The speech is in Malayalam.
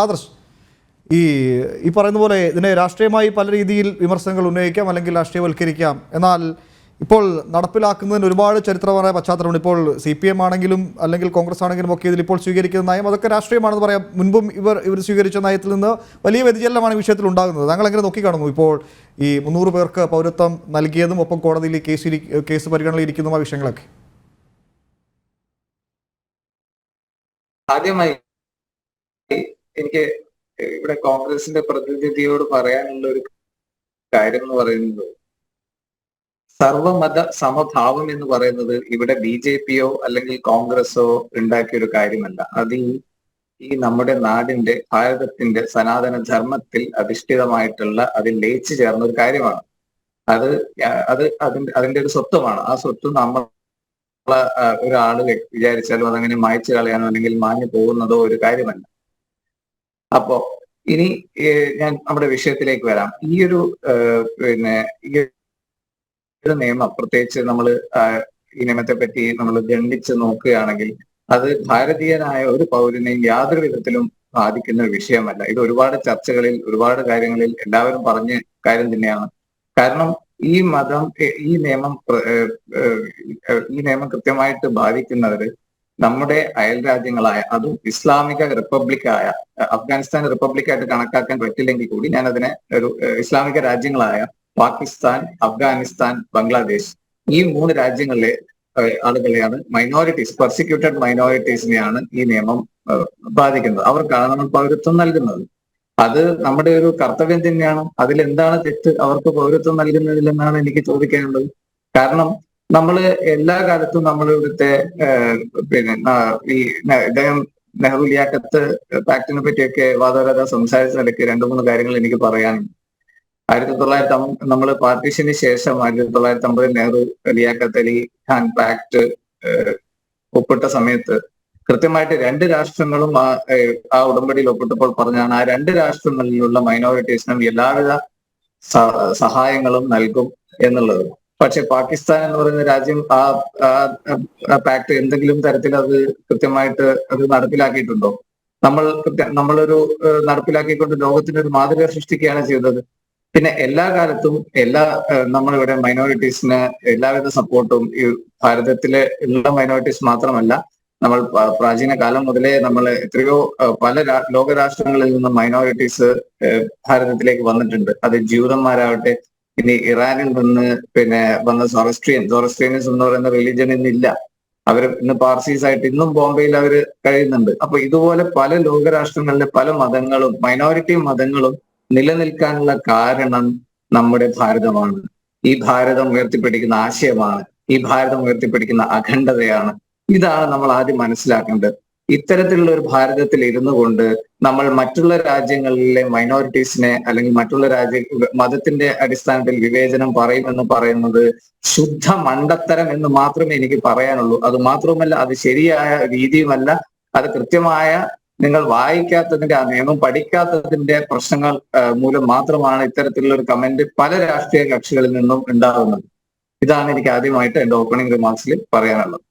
ആദർശ് ഈ ഈ പറയുന്ന പോലെ ഇതിനെ രാഷ്ട്രീയമായി പല രീതിയിൽ വിമർശനങ്ങൾ ഉന്നയിക്കാം അല്ലെങ്കിൽ രാഷ്ട്രീയവൽക്കരിക്കാം. എന്നാൽ ഇപ്പോൾ നടപ്പിലാക്കുന്നതിന് ഒരുപാട് ചരിത്രപരമായ പശ്ചാത്തലമുണ്ട്. ഇപ്പോൾ സി പി എം ആണെങ്കിലും അല്ലെങ്കിൽ കോൺഗ്രസ് ആണെങ്കിലും ഒക്കെ ഇതിൽ ഇപ്പോൾ സ്വീകരിക്കുന്ന നയം അതൊക്കെ രാഷ്ട്രീയമാണെന്ന് പറയാം. മുൻപും ഇവർ ഇവർ സ്വീകരിച്ച നയത്തിൽ നിന്ന് വലിയ വ്യതിചലനമാണ് വിഷയത്തിൽ ഉണ്ടാകുന്നത്. താങ്കൾ എങ്ങനെ നോക്കിക്കാണുന്നു? ഇപ്പോൾ ഈ മുന്നൂറ് പേർക്ക് പൗരത്വം നൽകിയതും ഒപ്പം കോടതിയിൽ കേസ് കേസ് പരിഗണനയിലിരിക്കുന്നതുമായ വിഷയങ്ങളൊക്കെ. ആദ്യമായി എനിക്ക് ഇവിടെ കോൺഗ്രസിന്റെ പ്രതിനിധിയോട് പറയാനുള്ള ഒരു കാര്യം എന്ന് പറയുന്നത് സർവമത സമഭാവം എന്ന് പറയുന്നത് ഇവിടെ ബി ജെ പിയോ അല്ലെങ്കിൽ കോൺഗ്രസോ ഉണ്ടാക്കിയ ഒരു കാര്യമല്ല. അത് ഈ നമ്മുടെ നാടിന്റെ ഭാരതത്തിന്റെ സനാതന ധർമ്മത്തിൽ അധിഷ്ഠിതമായിട്ടുള്ള അതിൽ ലയിച്ചു ചേർന്ന ഒരു കാര്യമാണ്. അത് അത് അതിന്റെ അതിന്റെ ഒരു സ്വത്വമാണ്. ആ സ്വത്ത് നമ്മൾ ഒരാൾ വിചാരിച്ചാലും അതങ്ങനെ മായ്ച്ചു കളയാനോ അല്ലെങ്കിൽ മാഞ്ഞു പോകുന്നതോ ഒരു കാര്യമല്ല. അപ്പോ ഇനി ഞാൻ നമ്മുടെ വിഷയത്തിലേക്ക് വരാം. ഈ ഒരു പിന്നെ ഈ ഒരു നിയമം പ്രത്യേകിച്ച് നമ്മൾ ഈ നിയമത്തെ പറ്റി നമ്മൾ ഖണ്ഡിച്ച് നോക്കുകയാണെങ്കിൽ അത് ഭാരതീയനായ ഒരു പൗരനെയും യാതൊരു വിധത്തിലും ബാധിക്കുന്ന ഒരു വിഷയമല്ല. ഇത് ഒരുപാട് ചർച്ചകളിൽ ഒരുപാട് കാര്യങ്ങളിൽ എല്ലാവരും പറഞ്ഞ കാര്യം തന്നെയാണ്. കാരണം ഈ മതം ഈ നിയമം ഈ നിയമം കൃത്യമായിട്ട് ബാധിക്കുന്നവര് നമ്മുടെ അയൽ രാജ്യങ്ങളായ അതും ഇസ്ലാമിക റിപ്പബ്ലിക്കായ അഫ്ഗാനിസ്ഥാൻ റിപ്പബ്ലിക്കായിട്ട് കണക്കാക്കാൻ പറ്റില്ലെങ്കിൽ കൂടി ഞാൻ അതിനെ ഒരു ഇസ്ലാമിക രാജ്യങ്ങളായ പാകിസ്ഥാൻ അഫ്ഗാനിസ്ഥാൻ ബംഗ്ലാദേശ് ഈ മൂന്ന് രാജ്യങ്ങളിലെ ആളുകളെയാണ് മൈനോറിറ്റീസ് പെർസിക്യൂട്ടഡ് മൈനോറിറ്റീസിനെയാണ് ഈ നിയമം ബാധിക്കുന്നത്. അവർക്കാണ് നമ്മൾ പൗരത്വം നൽകുന്നത്? അത് നമ്മുടെ ഒരു കർത്തവ്യം തന്നെയാണ്. അതിൽ എന്താണ് തെറ്റ്? അവർക്ക് പൗരത്വം നൽകുന്നതിൽ എന്നാണ് എനിക്ക് ചോദിക്കാനുള്ളത്. കാരണം നമ്മൾ എല്ലാ കാലത്തും നമ്മൾ ഇവിടുത്തെ പിന്നെ ഈ ഇദ്ദേഹം നെഹ്റു ലിയാക്കത്ത് പാക്ടിനെ പറ്റിയൊക്കെ വാദവരത സംസാരിച്ച നിലയ്ക്ക് രണ്ടു മൂന്ന് കാര്യങ്ങൾ എനിക്ക് പറയാനുണ്ട്. ആയിരത്തി തൊള്ളായിരത്തി നമ്മൾ പാർട്ടീഷന് ശേഷം ആയിരത്തി തൊള്ളായിരത്തി അമ്പതിൽ നെഹ്റു ലിയാക്കത്ത് അലി ഖാൻ പാക്ട് ഒപ്പിട്ട സമയത്ത് കൃത്യമായിട്ട് രണ്ട് രാഷ്ട്രങ്ങളും ആ ആ ഉടമ്പടിയിൽ ഒപ്പിട്ടപ്പോൾ പറഞ്ഞാണ് ആ രണ്ട് രാഷ്ട്രങ്ങളിലുള്ള മൈനോറിറ്റീസിനും എല്ലാവിധ സഹായങ്ങളും നൽകും എന്നുള്ളത്. പക്ഷെ പാകിസ്ഥാൻ എന്ന് പറയുന്ന രാജ്യം ആ പാക്ട് എന്തെങ്കിലും തരത്തിൽ അത് കൃത്യമായിട്ട് അത് നടപ്പിലാക്കിയിട്ടുണ്ടോ? നമ്മൾ നമ്മളൊരു നടപ്പിലാക്കിക്കൊണ്ട് ലോകത്തിന് ഒരു മാതൃക സൃഷ്ടിക്കുകയാണ് ചെയ്തത്. പിന്നെ എല്ലാ കാലത്തും എല്ലാ നമ്മളിവിടെ മൈനോറിറ്റീസിന് എല്ലാവിധ സപ്പോർട്ടും ഈ ഭാരതത്തിലെ ഉള്ള മൈനോറിറ്റീസ് മാത്രമല്ല നമ്മൾ പ്രാചീന കാലം മുതലേ നമ്മൾ എത്രയോ പല ലോകരാഷ്ട്രങ്ങളിൽ ലോക നിന്നും മൈനോറിറ്റീസ് ഭാരതത്തിലേക്ക് വന്നിട്ടുണ്ട്. അത് ജൂതന്മാരാവട്ടെ ഇനി ഇറാനിൽ നിന്ന് പിന്നെ വന്ന സൊറസ്ട്രിയൻ സൊറസ്ട്രിയനിസം എന്ന് പറയുന്ന റിലീജിയൻ ഇന്നില്ല അവർ ഇന്ന് പാർസീസ് ആയിട്ട് ഇന്നും ബോംബെയിൽ അവർ കഴിയുന്നുണ്ട്. അപ്പൊ ഇതുപോലെ പല ലോകരാഷ്ട്രങ്ങളിലെ പല മതങ്ങളും മൈനോറിറ്റി മതങ്ങളും നിലനിൽക്കാനുള്ള കാരണം നമ്മുടെ ഭാരതമാണ്. ഈ ഭാരതം ഉയർത്തിപ്പിടിക്കുന്ന ആശയമാണ്. ഈ ഭാരതം ഉയർത്തിപ്പിടിക്കുന്ന അഖണ്ഡതയാണ്. ഇതാണ് നമ്മൾ ആദ്യം മനസ്സിലാക്കേണ്ടത്. ഇത്തരത്തിലുള്ള ഒരു ഭാരതത്തിൽ ഇരുന്നു കൊണ്ട് നമ്മൾ മറ്റുള്ള രാജ്യങ്ങളിലെ മൈനോറിറ്റീസിനെ അല്ലെങ്കിൽ മറ്റുള്ള രാജ്യ മതത്തിന്റെ അടിസ്ഥാനത്തിൽ വിവേചനം പറയുമെന്ന് പറയുന്നത് ശുദ്ധ മണ്ടത്തരം എന്ന് മാത്രമേ എനിക്ക് പറയാനുള്ളൂ. അത് മാത്രവുമല്ല അത് ശരിയായ രീതിയുമല്ല. അത് കൃത്യമായ നിങ്ങൾ വായിക്കാത്തതിന്റെ ആ നിയമം പഠിക്കാത്തതിന്റെ പ്രശ്നങ്ങൾ മൂലം മാത്രമാണ് ഇത്തരത്തിലുള്ള ഒരു കമന്റ് പല രാഷ്ട്രീയ കക്ഷികളിൽ നിന്നും ഉണ്ടാകുന്നത്. ഇതാണ് എനിക്ക് ആദ്യമായിട്ട് എന്റെ ഓപ്പണിംഗ് റിമാർക്സിൽ പറയാനുള്ളത്.